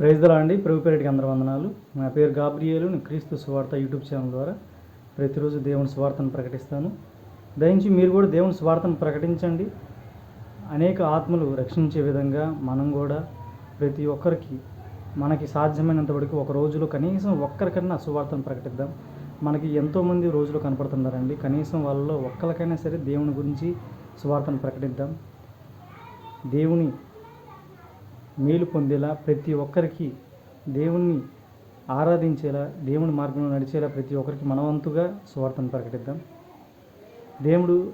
ప్రైజ్లా అండి. ప్రభు పేరుడికి అందరి వందనాలు. నా పేరు గాబ్రియేలు. నేను క్రీస్తు స్వార్థ యూట్యూబ్ ఛానల్ ద్వారా ప్రతిరోజు దేవుని స్వార్థను ప్రకటిస్తాను. దయించి మీరు కూడా దేవుని స్వార్థను ప్రకటించండి. అనేక ఆత్మలు రక్షించే విధంగా మనం కూడా ప్రతి ఒక్కరికి మనకి సాధ్యమైనంత వరకు ఒక రోజులో కనీసం ఒక్కరికన్నా సువార్తను ప్రకటిద్దాం. మనకి ఎంతోమంది రోజులు కనపడుతున్నారండి. కనీసం వాళ్ళలో ఒక్కరికైనా సరే దేవుని గురించి సువార్తను ప్రకటిద్దాం. దేవుని మేలు పొందేలా ప్రతి ఒక్కరికి దేవుణ్ణి ఆరాధించేలా దేవుని మార్గంలో నడిచేలా ప్రతి ఒక్కరికి మనవంతుగా సువార్తను ప్రకటిద్దాం. దేవుడు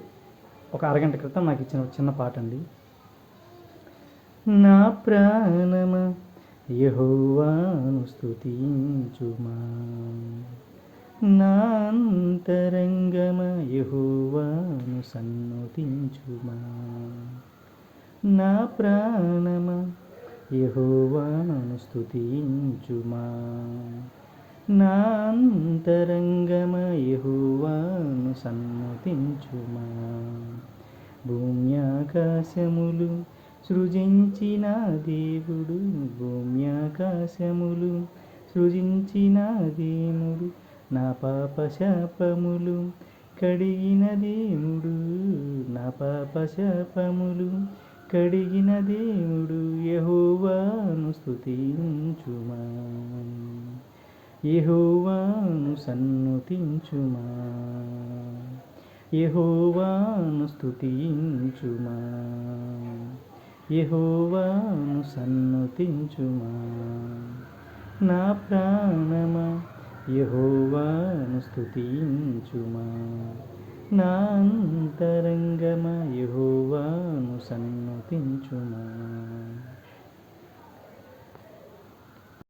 ఒక అరగంట క్రితం నాకు ఇచ్చిన చిన్న పాట అండి. నా ప్రాణమ యహోవాను స్తుతించుమా. నా అంతరంగమ యహోవాను సన్నతించుమా. నా ప్రాణమ యహోవాను స్తుతించుమా నాంతరంగమ యహోవాను సన్నతించుమా. భూమ్యాకాశములు సృజించిన దేవుడు భూమ్యాకాశములు సృజించిన దేవుడు నా పాప శాపములు కడిగిన దేవుడు నా పాప శాపములు కడిగిన దేవుడు యహోవాను స్థుతించుమా యహోవాను సన్నుతించుమా? యహోవాను స్థుతించుమా యహోవాను సన్నుతించుమా? నా ప్రాణమా? యహోవాను స్థుతించుమా నా అంతరంగమా? యహో